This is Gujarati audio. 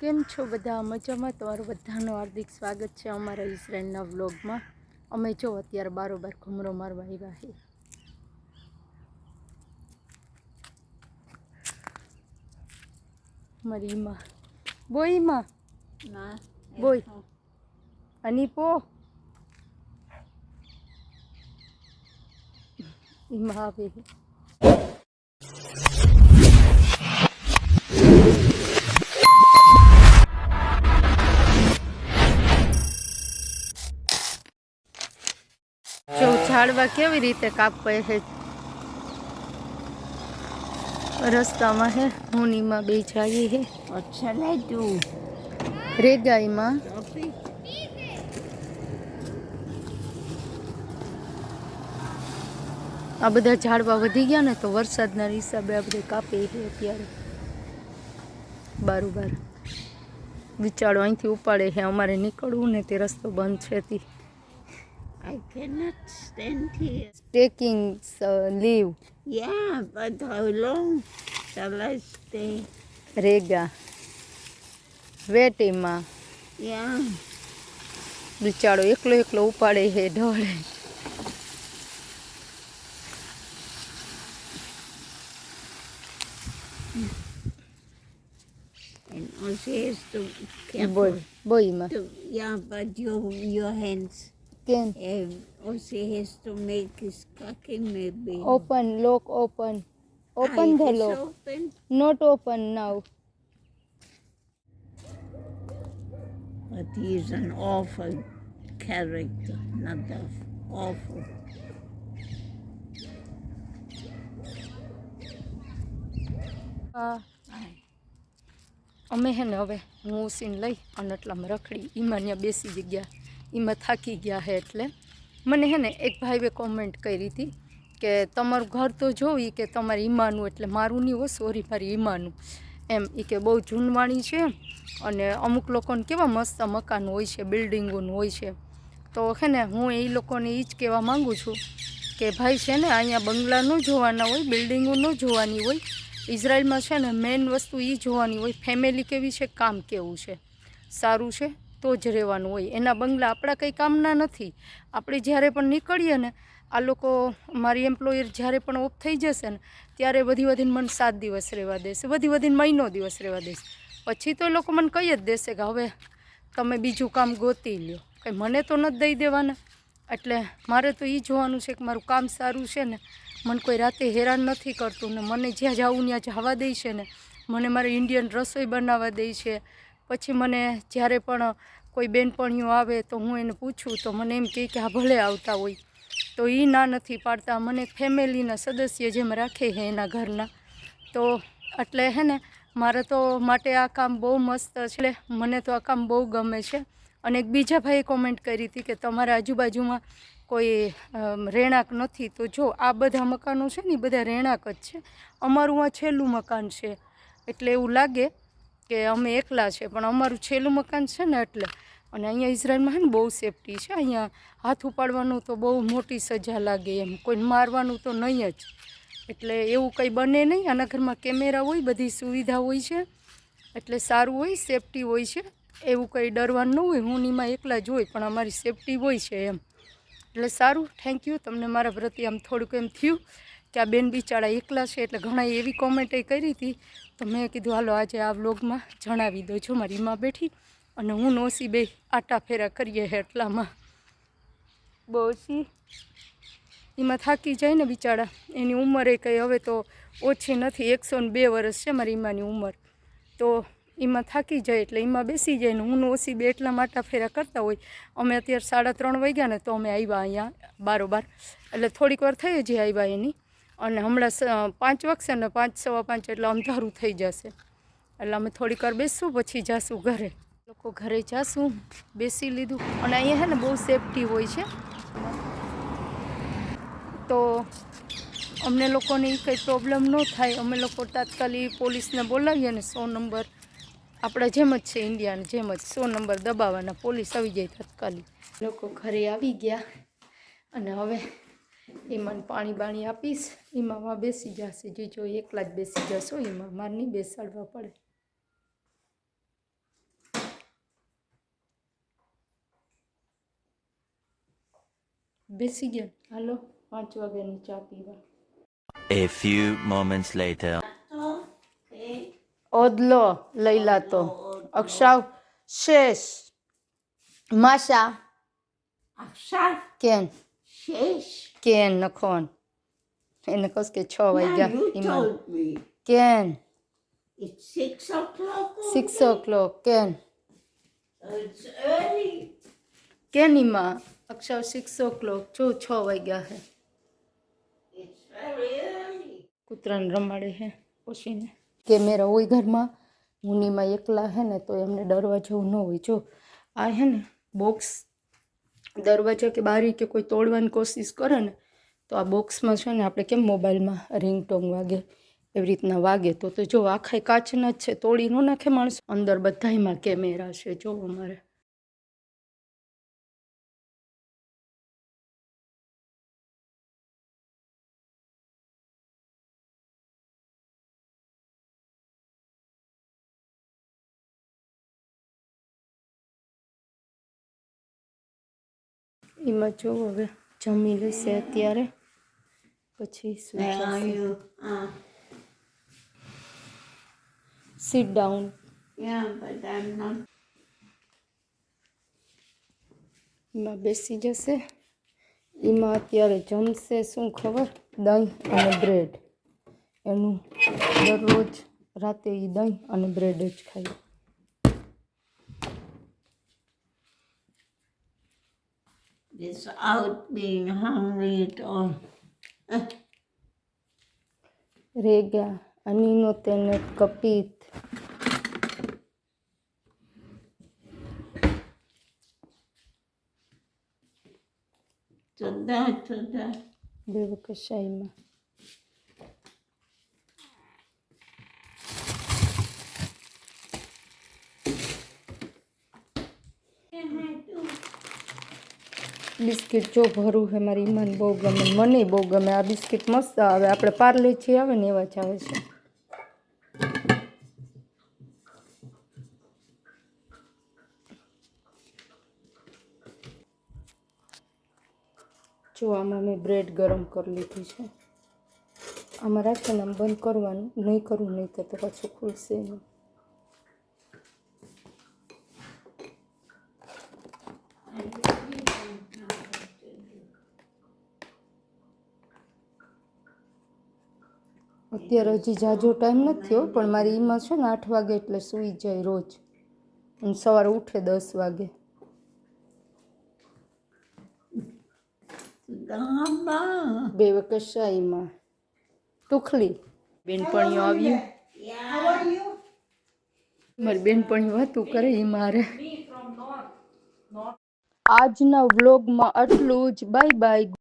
કેમ છો બધા? મજામાં? તમારું બધાનું હાર્દિક સ્વાગત છે અમારા ઇઝરાયલના વ્લોગમાં. અમે જો અત્યારે બારોબાર ઘુમરો મારવા આવ્યા છીએ. મારી ઈમાં બોઈમાં Na, બોય અને પો. ઈમાં આવે ઝાડવા કેવી રીતે કાપે છે રસ્તામાં હે હુનીમાં બે જાઈએ હે. અચ્છા I રેગાઈમાં. આ બધા ઝાડવા વધી ગયા ને તો વરસાદના હિસાબે આપણે કાપીએ છીએ અત્યારે. બારોબાર. વિચારો અહીંથી ઉપાડે છે અમારે નીકળવું ને તે રસ્તો બંધ છે I cannot stand here. Taking leave Yeah, but how long shall I stay? રેગા વેટીમાં Yeah, બિચારો એકલો એકલો ઉપાડે છે ઢોળે and also has to careful. Boy બોયમાં To, yeah, but your your hands કેમ um, also has to make his cooking maybe. Open lock open open Ah, the it is lock open. Not open now But he is an awful character, not the awful. હા અમે હે ને હવે હું ઉસીને લઈ અને એટલામાં રખડી ઈમાં ત્યાં બેસી જ ઈમાં થાકી ગયા હે એટલે. મને હે ને એક ભાઈએ કોમેન્ટ કરી હતી કે તમારું ઘર તો જોવી કે તમારે ઈમાનું એટલે મારું નહીં હોય સોરી મારી ઈમાનું. એમ એ કે બહુ જૂનવાણી છે અને અમુક લોકોને કેવા મસ્ત મકાન હોય છે, બિલ્ડિંગોનું હોય છે. તો હે ને હું એ લોકોને એ જ કહેવા માગું છું કે ભાઈ છે ને અહીંયા બંગલા ન જોવાના હોય, બિલ્ડિંગો ન જોવાની હોય, ઇઝરાયલમાં છે ને મેઇન વસ્તુ એ જોવાની હોય ફેમિલી કેવી છે, કામ કેવું છે? સારું છે? તો જ રહેવાનું હોય. એના બંગલા આપણા કંઈ કામના નથી. આપણે જ્યારે પણ નીકળીએ ને, આ લોકો, મારી એમ્પ્લોયર જ્યારે પણ ઓફ થઈ જશે ને, ત્યારે વધી વધીને મને સાત દિવસ રહેવા દેશે, વધી વધીને મહિનો દિવસ રહેવા દેશે. પછી તો એ લોકો મને કહી જ દેશે કે હવે તમે બીજું કામ ગોતી લ્યો. કંઈ મને તો નથી દઈ દેવાના. એટલે મારે તો એ જોવાનું છે કે મારું કામ સારું છે ને, મને કોઈ રાતે હેરાન નથી કરતું ને, મને જ્યાં જાવું ત્યાં જવા દે છે ને, મને મારે ઇન્ડિયન રસોઈ બનાવવા દે છે. પછી મને જ્યારે પણ કોઈ બેનપણીઓ આવે તો હું એને પૂછું તો મને એમ કહે કે આ ભલે આવતા હોય. તો એ ના નથી પાડતા. મને ફેમિલીના સદસ્ય જેમ રાખે છે એના ઘરના. તો એટલે હે ને, મારે તો માટે આ કામ બહુ મસ્ત છે. મને તો આ કામ બહુ ગમે છે. અને એક બીજા ભાઈએ કોમેન્ટ કરી હતી કે તમારા આજુબાજુમાં કોઈ રહેણાંક નથી. તો જો, આ બધા મકાનો છે ને, એ બધા રહેણાંક જ છે. અમારું આ છેલ્લું મકાન છે. એટલે એવું લાગે કે અમે એકલા છે, પણ અમારું છેલ્લું મકાન છે ને એટલે, અને અહીંયા ઇઝરાયલમાં છે ને બહુ સેફટી છે. અહીંયા હાથ ઉપાડવાનું તો બહુ મોટી સજા લાગે એમ. કોઈને મારવાનું તો નહીં જ. એટલે એવું કંઈ બને નહીં. આના ઘરમાં કેમેરા હોય, બધી સુવિધા હોય છે. એટલે સારું હોય સેફટી હોય છે. એવું કંઈ ડરવાનું ન હોય. હું નીમાં એકલા જ હોય, પણ અમારી સેફટી હોય છે એમ. એટલે સારું. થેન્ક યુ તમને મારા પ્રત્યે આમ થોડુંક એમ થયું. કે આ બેન બિચારા એકલા છે એટલે ઘણા એવી કોમેન્ટ કરી હતી. તો મેં કીધું, હાલો, આજે આ વ્લોગમાં જણાવી દો છો મારી માં બેઠી અને હું નોસી બે આટા ફેરા કરીએ એટલામાં. બોસી, એમાં થાકી જાય ને બિચારા. એની ઉંમરે કંઈ હવે તો ઓછી નથી, એકસો ને બે વર્ષ છે મારી ઈમાની ઉંમર. તો એમાં થાકી જાય એટલે એમાં બેસી જાય ને હું ઓછી બે એટલા માટા ફેરા કરતા હોય. અમે અત્યારે સાડા ત્રણ વાગ્યા ને તો અમે આવ્યા અહીંયા બારોબાર. એટલે થોડીક વાર થઈ જ આવ્યા એની. અને હમણાં પાંચ વાગશે ને પાંચ, સવા પાંચ એટલે અંધારું થઈ જશે. એટલે અમે થોડીક વાર બેસશું પછી જાશું ઘરે. લોકો ઘરે જાશું બેસી લીધું. અને અહીંયા છે ને બહુ સેફટી હોય છે. તો અમને લોકોને કંઈ પ્રોબ્લેમ ન થાય. અમે લોકો તાત્કાલિક પોલીસને બોલાવીએ ને સો નંબર. આપણા જેમ જ છે ઇન્ડિયાને જેમ જ. સો નંબર દબાવવાના પોલીસ આવી જાય તાત્કાલિક. લોકો ઘરે આવી ગયા. અને હવે એમાં પાણી બાણી આપીશ એમાં બેસી જશે. જોજો એકલા જ બેસી જશો એમાં મારે નહીં બેસાડવા પડે. બેસી ગયા હાલો પાંચ વાગ્યાની ચા પીવા. A few moments later. ઓદલો લઈ લાતો અક્ષાવ શેષ. માશા. અક્ષાવ? કેમ? શેષ? કેન שש. કેન નખોન એને કહું કે છ Now વાગ્યા you ઈમાન told me. Ken It's six o'clock. Six o'clock Ken So it's early. Ken ઈમાં અક્ષાવ સિક્સ ઓ ક્લોક જો છ વાગ્યા હે It's very early. કૂતરાને રમાડે હે પોષીને કેમેરા હોય ઘરમાં મુનિમાં એકલા હે ને તો એમને ડરવા જેવું ન હોય જો આ હે ને બોક્સ દરવાજા કે બારી કે કોઈ તોડવાની કોશિશ કરે ને, તો આ બોક્સમાં છે ને આપણે કેમ મોબાઈલમાં રિંગટોંગ વાગે, એવી રીતના વાગે. તો તો જો આખાય કાચના જ છે, તોડી ન નાખે માણસ. અંદર બધાયમાં કેમેરા છે, જો અમારે. એમાં જો હવે જમી લેશે અત્યારે. પછી? Ah, sit down not. એમાં બેસી જશે. એમાં અત્યારે જમશે શું ખબર? દહીં અને બ્રેડ એનું દરરોજ રાતે એ દહીં અને બ્રેડ જ ખાય without being hungry at all. Eh. Rega, anino tenet kapit. תודה, תודה. בבקשה, אמא. Biscuit જો ભરું છે મારી ઈમાન બહુ ગમે, મને બહુ ગમે. આ બિસ્કિટ મસ્ત આવે. આપણે પાર્લે જે આવે ને એવા આવે છે. જો આમાં મેં બ્રેડ ગરમ કરી લીધી છે. આમાં રાખીને આમ બંધ કરવાનું. નહીં કરવું નહીં તો પાછું ખુલશે નહીં. અત્યારે હજી જાજો ટાઈમ નથી થયો પણ મારી ઈમાં છે ને આઠ વાગે એટલે સૂઈ જાય રોજ. અને સવારે ઉઠે દસ વાગે. બે વકશા એમાં ટુખલી બેનપણીઓ આવ્યું? મારી બેનપણી વાતું કરે એ મારે. આજના વ્લોગમાં આટલું જ. Bye bye.